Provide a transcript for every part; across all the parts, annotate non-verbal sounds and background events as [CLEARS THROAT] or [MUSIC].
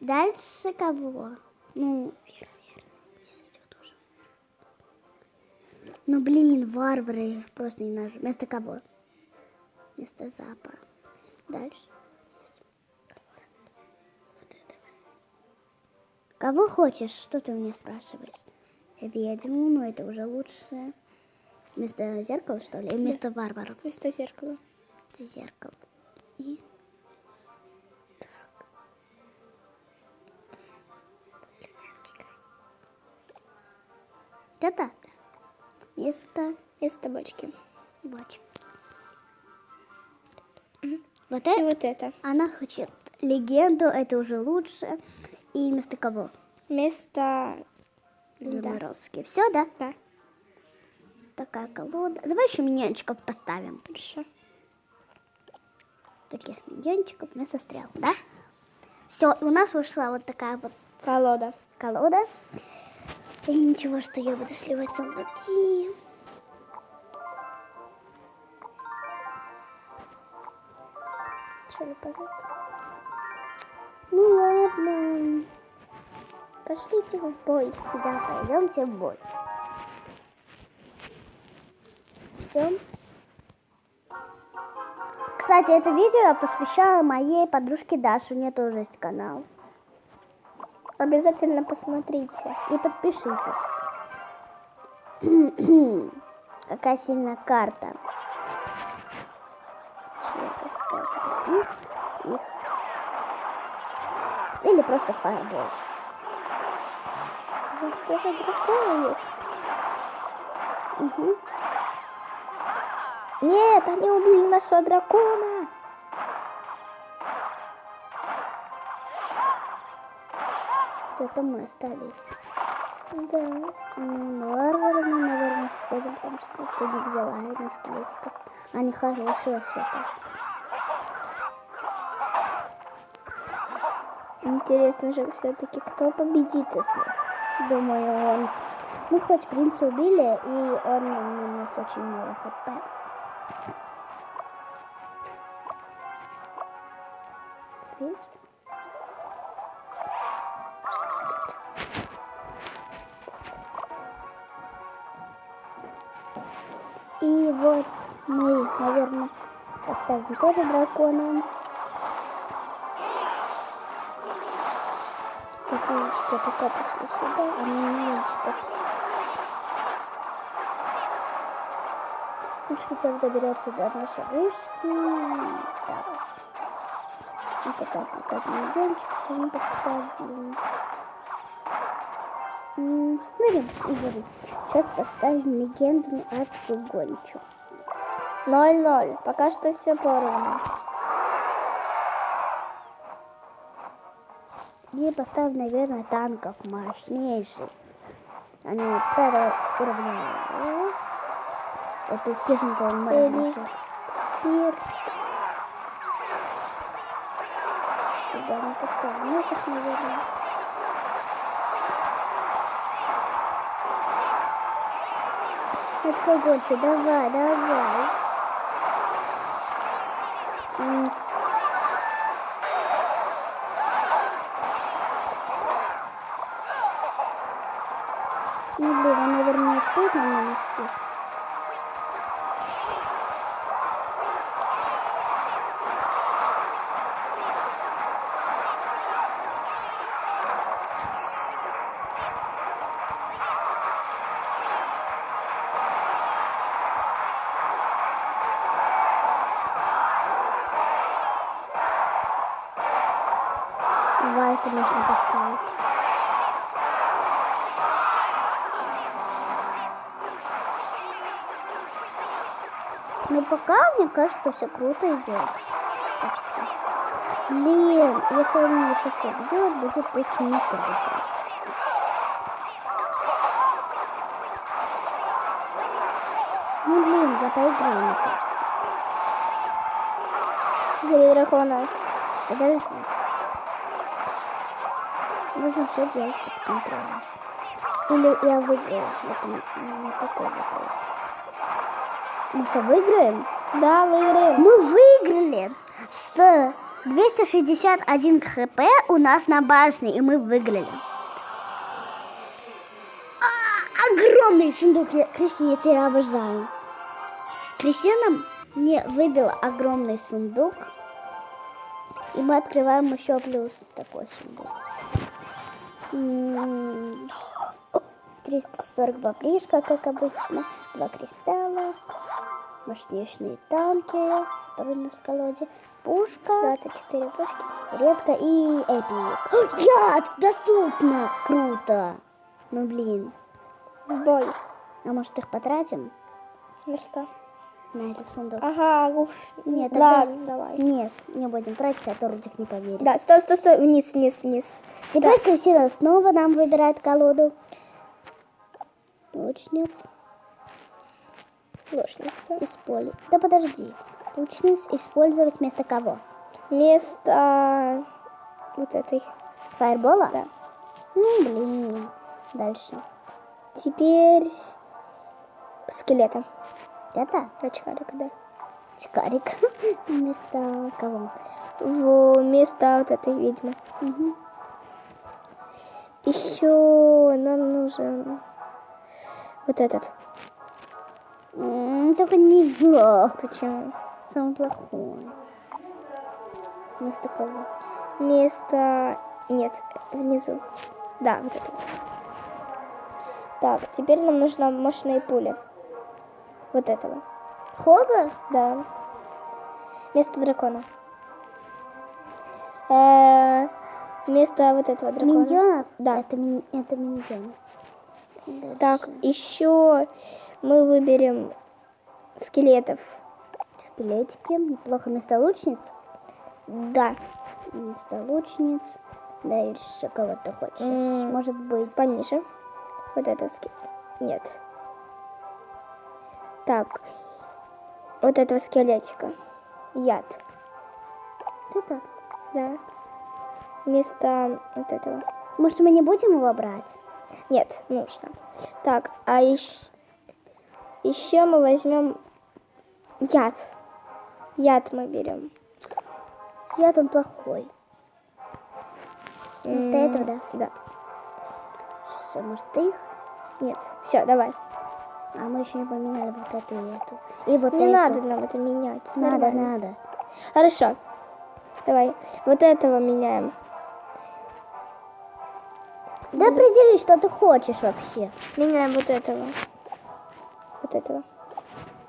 Дальше кого? Ну, ну блин, варвары просто не наш. Вместо кого? Вместо запа. Дальше. Вот. Кого хочешь? Что ты у меня спрашиваешь? Ведьму, ну это уже лучше. Вместо зеркала, что ли? Вместо варваров. Вместо зеркала. Это зеркало. И... Это место Вместо бочки. бочки. Вот И это вот это. она хочет легенду, это уже лучше. И вместо кого? Вместо... Да. Заморозки. Все, да? Да. Такая колода. Давай еще миньончиков поставим. Хорошо. Таких миньончиков вместо стрел, да? Все, у нас вышла вот такая вот Колода. колода. И ничего, что я буду сливать сундуки. Ну ладно. Пошлите в бой. Да, пойдемте в бой. Ждем. Кстати, это видео я моей подружке Даше. У нее тоже есть канал. Обязательно посмотрите. И подпишитесь. [CLEARS THROAT] Какая сильная карта. Или просто фаербол. Вот тоже драконы есть. Угу. Нет, они убили нашего дракона. Это мы остались. Да. Мы, наверное, сходим, потому что ты не взяла на скелетиков. Они хорошие вообще-то. Интересно же все-таки, кто победит из них. Думаю, он... Ну, хоть принца убили, и он нанес очень мало хп. Видите? И вот мы, наверное, поставим тоже дракона. Копеечки пока пошли сюда, а миллиончиков. Уж хотя бы доберется до нашей вышки. Так. Вот такая такая миллиончик, все мы поставим. М, Ну, и говорю, сейчас поставим легенду от Гончу. 0-0. Пока что все поровну. И поставим, наверное, танков мощнейших. Они первого уровня. Эту Или- мощнейших. Сир. Сюда мы поставим этих, наверное. Морской гончий, давай, давай. М. Ну, он, наверное, не успеет нам нанести. Это можно поставить. Ну, пока, мне кажется, все круто идет. Почти. Блин, если он меня сейчас убьет, будет очень круто. Ну, блин, я проиграю, мне кажется. Бери дракона. Подожди. Нужно все делать под контролем. Или я выиграю? Это не, такой вопрос. Мы что, выиграем? Да, выиграем. Мы выиграли с 261 хп у нас на башне, и мы выиграли. А, огромный сундук. Я, Кристина, я тебя обожаю. Кристина мне выбила огромный сундук. И мы открываем еще плюс такой сундук. М, 340 баблишка, как обычно. Два кристалла. Мощнейшие танки, которые на скалоде. Пушка. 24 пушки. Редко и эпик. Яд! Доступно! Круто! Ну блин. Сбой. А может их потратим Ну что? На этот сундук? Ага, уж. Нет, тогда- Ладно, давай. Нет, не будем тратить, а то Рудик не поверит. Да, стой, стой, стой. Вниз, вниз, вниз. Теперь Кристина снова нам выбирает колоду. Лучниц. Лошница. Использовать. Да подожди. Лучниц использовать вместо кого? Вместо вот этой. Фаербола? Да. Ну, блин. Дальше. Теперь скелета. Это Очкарика, да. чикарик. [LAUGHS] Вместо кого? Вместо вот этой ведьмы. Мгм. Еще нам нужен вот этот. Только не его. Почему? Самый плохой. Вместо кого? Вместо... Нет, внизу. Да, вот это. Так, теперь нам нужна мощные пули. Вот этого. Хога? Да. Вместо дракона. Э, Вместо вот этого дракона. Миньонов? Да. Это, мин- это миньон. Так, еще мы выберем скелетов. Скелетики. Неплохо вместо лучниц. Да, Вместо лучниц. Дальше кого ты хочешь? М, Может быть... пониже. Вот этого скелета. Нет. Так, вот этого скелетика. Яд. Это? Да. Вместо вот этого. Может, мы не будем его брать? Нет, нужно. Так, а еще, еще мы возьмем яд. Яд мы берем. Яд он плохой. Вместо М, этого, да? Да. Что, может, их? Нет. Все, давай. А мы еще не поменяли вот эту и эту. И вот Не эту. надо нам это менять. Надо, нормально. надо. Хорошо. Давай. Вот этого меняем. Да определи, что ты хочешь вообще. Меняем вот этого. Вот этого.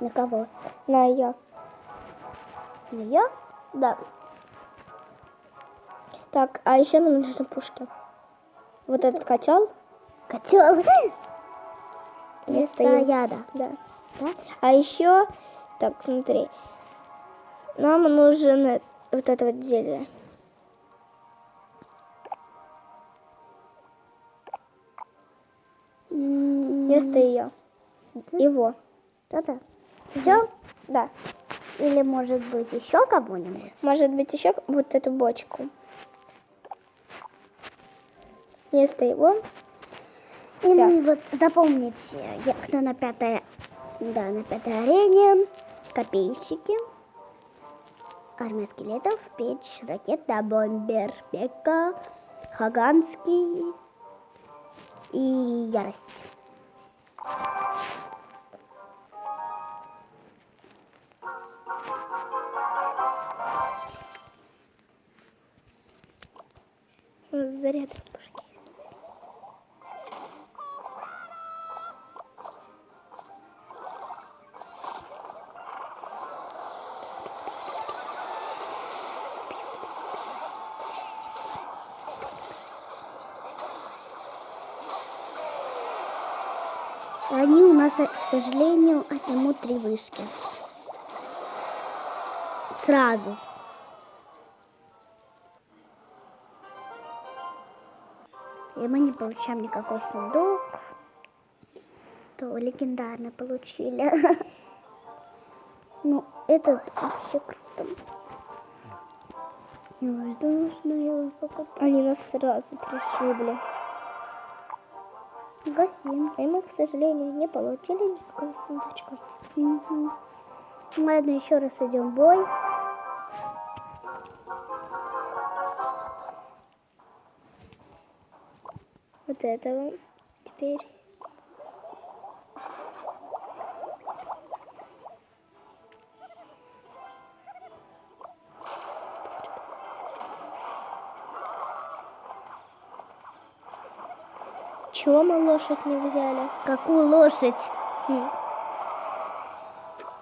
На кого? На ее. На ее? Да. Так, а еще нам нужны пушки. Вот этот котел. Котел. Вместо Вместо яда. Да. Да? А еще, так, смотри, нам нужен э- вот это вот зелье. Вместо ее. Его. Да-да. Все? Да. Или, может быть, еще кого-нибудь? Может быть, еще вот эту бочку. Вместо его. Всё. Или вот запомните, я- кто на пятой, да, на пятой арене, копейщики, армия скелетов, печь, ракета, бомбер, Бека, Хаганский и ярость. Заряд Они у нас, к сожалению, отнимут три вышки. Сразу. И мы не получаем никакой сундук. То легендарно получили. [LAUGHS] Ну, этот вообще круто. Невоздушная покупка. Они нас сразу пришибли магазин. И мы, к сожалению, не получили никакого сундучка. Угу. Ладно, еще раз идем в бой. Вот этого теперь. Чего мы лошадь не взяли? Какую лошадь? Хм.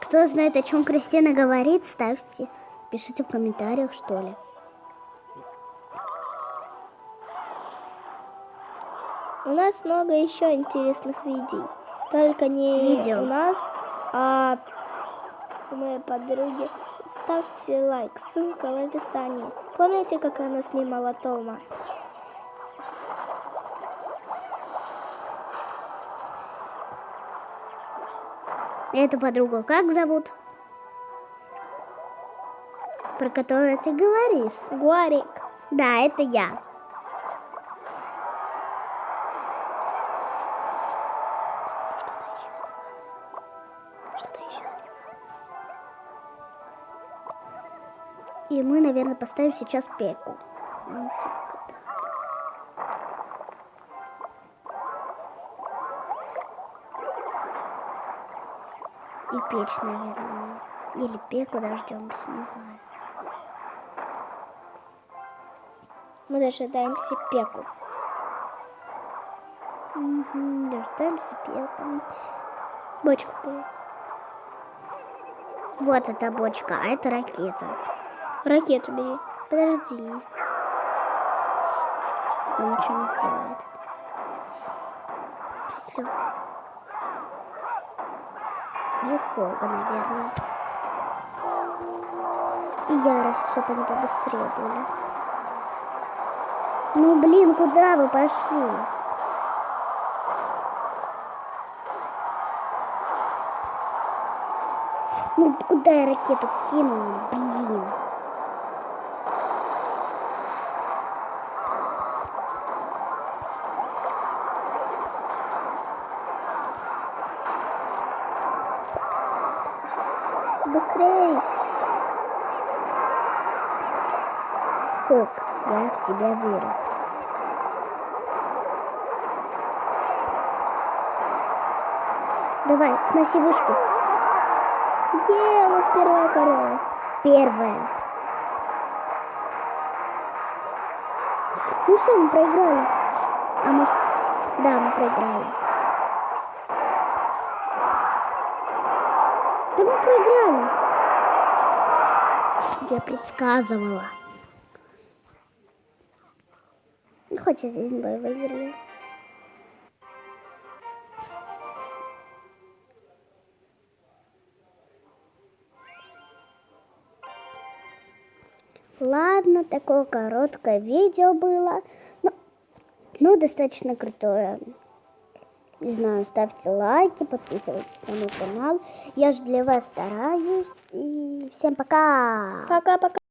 Кто знает, о чем Кристина говорит, ставьте. Пишите в комментариях, что ли. У нас много еще интересных видео. Только не Видео. у нас, а у моей подруги. Ставьте лайк, ссылка в описании. Помните, как она снимала Тома? Эту подругу как зовут? Про которую ты говоришь. Гуарик. Да, это я. И мы, наверное, поставим сейчас пеку. Вон И печь, наверное. Или пеку дождемся, не знаю. Мы дожидаемся пеку. Мгм, дождаемся пеку. Бочку пей. Вот эта бочка, а это ракета. Ракету бери. Подожди. Он ничего не сделает. Все. Легко, наверное. И ярость, чтобы они побыстрее были. Ну блин, куда вы пошли? Ну куда я ракету кинула? Блин. Быстрей! Хок, я в тебя верю. Давай, сноси вышку. Е, у нас первая корона. Первая. Ну что, мы проиграли. А может... Да, мы проиграли. Да мы проиграли. Я предсказывала. Ну, Хоть один бой выиграли. Ладно, такое короткое видео было. Ну, ну, достаточно крутое. Не знаю, ставьте лайки, подписывайтесь на мой канал. Я же для вас стараюсь. И всем пока! Пока-пока.